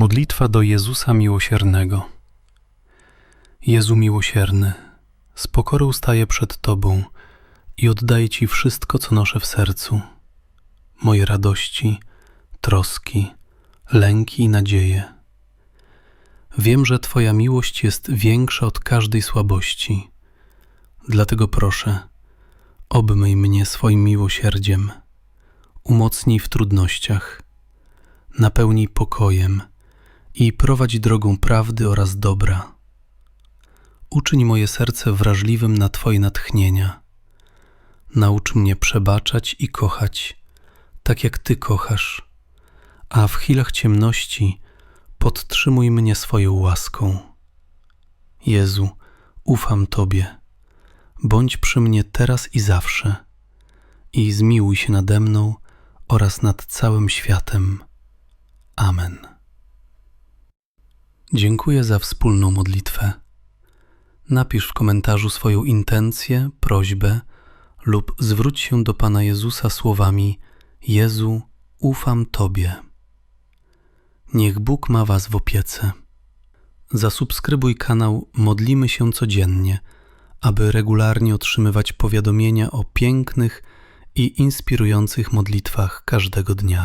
Modlitwa do Jezusa Miłosiernego. Jezu miłosierny, z pokorą staję przed Tobą i oddaję Ci wszystko, co noszę w sercu. Moje radości, troski, lęki i nadzieje. Wiem, że Twoja miłość jest większa od każdej słabości. Dlatego proszę, obmyj mnie swoim miłosierdziem, umocnij w trudnościach, napełnij pokojem i prowadź drogą prawdy oraz dobra. Uczyń moje serce wrażliwym na Twoje natchnienia. Naucz mnie przebaczać i kochać, tak jak Ty kochasz, a w chwilach ciemności podtrzymuj mnie swoją łaską. Jezu, ufam Tobie. Bądź przy mnie teraz i zawsze i zmiłuj się nade mną oraz nad całym światem. Amen. Dziękuję za wspólną modlitwę. Napisz w komentarzu swoją intencję, prośbę lub zwróć się do Pana Jezusa słowami: Jezu, ufam Tobie. Niech Bóg ma Was w opiece. Zasubskrybuj kanał Modlimy się codziennie, aby regularnie otrzymywać powiadomienia o pięknych i inspirujących modlitwach każdego dnia.